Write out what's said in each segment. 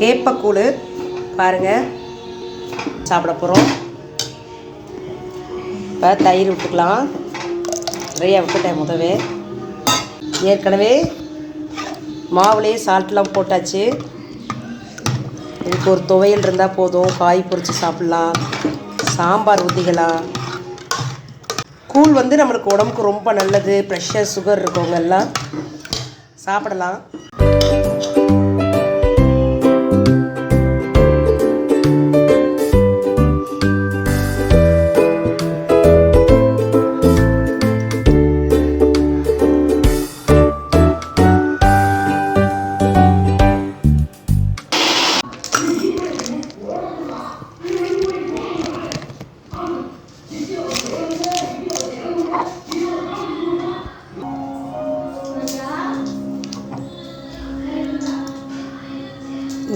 கேப்பக்கூழ் பாருங்கள் சாப்பிட போகிறோம் இப்போ தயிர் விட்டுக்கலாம். நிறையா விட்டுட்டேன் முதவே. ஏற்கனவே மாவுலேயே சால்ட்லாம் போட்டாச்சு. இதுக்கு ஒரு துவையல் இருந்தால் போதும். காய் பொறிச்சு சாப்பிட்லாம். சாம்பார் ஊற்றிக்கலாம் கூழ் வந்து நம்மளுக்கு உடம்புக்கு ரொம்ப நல்லது. ப்ரெஷர் சுகர் இருக்கவங்க எல்லாம் சாப்பிடலாம்.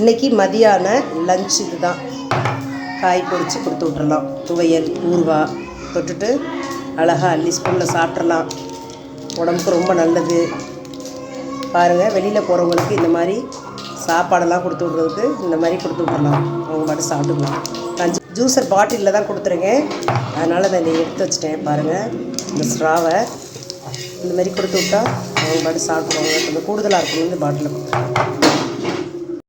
இன்றைக்கி மதியான லஞ்ச் இது தான் காய் பொறிச்சு கொடுத்து விட்றலாம் துவையல் ஊறுகாய் தொட்டுட்டு அழகாக அள்ளி ஸ்பூனில் சாப்பிட்றலாம் உடம்புக்கு ரொம்ப நல்லது. பாருங்கள் வெளியில் போகிறவங்களுக்கு இந்த மாதிரி சாப்பாடெல்லாம் கொடுத்து விட்றதுக்கு இந்த மாதிரி கொடுத்து விட்றலாம் அவங்க பாட்டு சாப்பிட்டுக்கலாம். நான் ஜூஸர் பாட்டிலில் தான் கொடுத்துருக்கேன். அதனால் அதை இதை எடுத்து வச்சிட்டேன். பாருங்கள் இந்த ஸ்ட்ராவை இந்த மாதிரி கொடுத்து விட்டா அவங்க பாட்டு சாப்பிடுவாங்க கொஞ்சம் கூடுதலாக இருக்கணும் இந்த பாட்டிலில் கொடுத்துருக்கேன்.